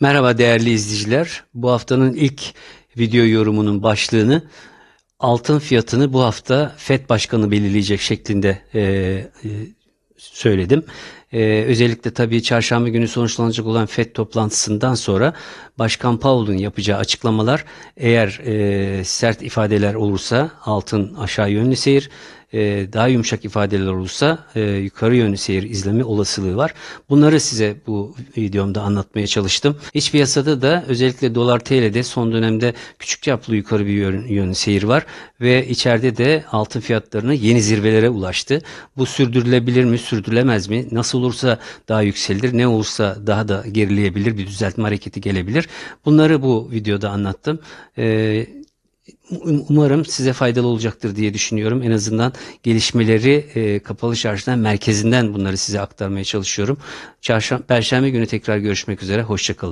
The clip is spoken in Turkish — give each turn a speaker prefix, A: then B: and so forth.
A: Merhaba değerli izleyiciler. Bu haftanın ilk video yorumunun başlığını altın fiyatını bu hafta FED Başkanı belirleyecek şeklinde e, e, söyledim. E, özellikle tabii çarşamba günü sonuçlanacak olan FED toplantısından sonra Başkan Powell'ın yapacağı açıklamalar eğer e, sert ifadeler olursa altın aşağı yönlü seyir, e, daha yumuşak ifadeler olursa e, yukarı yönlü seyir izleme olasılığı var. Bunları size bu videomda anlatmaya çalıştım. İç piyasada da özellikle dolar TL'de son dönemde küçük çaplı yukarı bir yön, yönlü seyir var ve içeride de altın fiyatlarına yeni zirvelere ulaştı. Bu sürdürülebilir mi, sürdürülemez mi? Nasıl olursa daha yükselir, ne olursa daha da gerileyebilir, bir düzeltme hareketi gelebilir. Bunları bu videoda anlattım. Ee, Umarım size faydalı olacaktır diye düşünüyorum. En azından gelişmeleri e, kapalı çarşıdan merkezinden bunları size aktarmaya çalışıyorum. Çarşamba, Perşembe günü tekrar görüşmek üzere. Hoşçakalın.